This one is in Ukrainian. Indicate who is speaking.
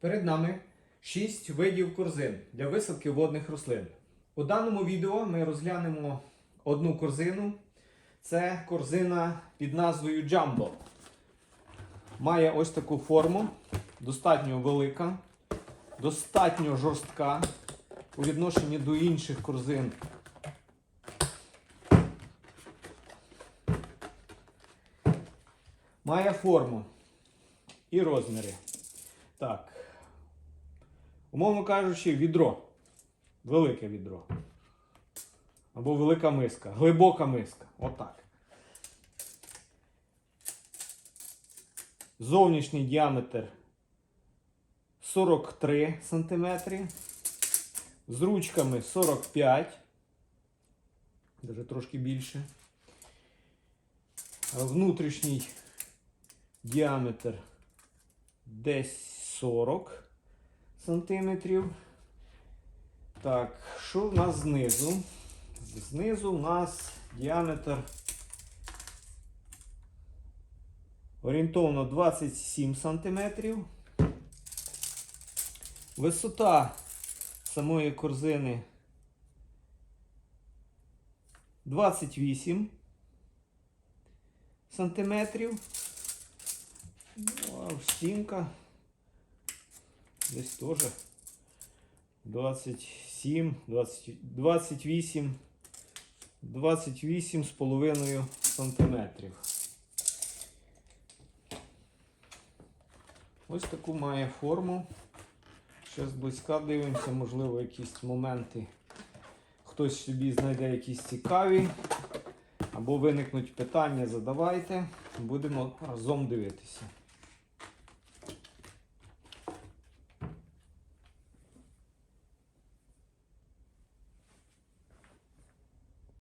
Speaker 1: Перед нами 6 видів корзин для висадки водних рослин. У даному відео ми розглянемо одну корзину. Це корзина під назвою Jumbo. Має ось таку форму, достатньо велика, достатньо жорстка у відношенні до інших корзин. Має форму і розміри. Так. Умовно кажучи, відро. Велике відро. Або велика миска. Глибока миска. Отак. Зовнішній діаметр 43 см. З ручками 45. Даже трошки більше. Внутрішній діаметр десь 40 сантиметрів. Так, що в нас знизу? Знизу у нас діаметр орієнтовно 27 сантиметрів. Висота самої корзини 28 сантиметрів. Ну, а стінка десь теж 27, 20, 28, 28 з половиною сантиметрів. Ось таку має форму. Ще зблизька дивимося, можливо, якісь моменти. Хтось собі знайде якісь цікаві. Або виникнуть питання, задавайте. Будемо разом дивитися.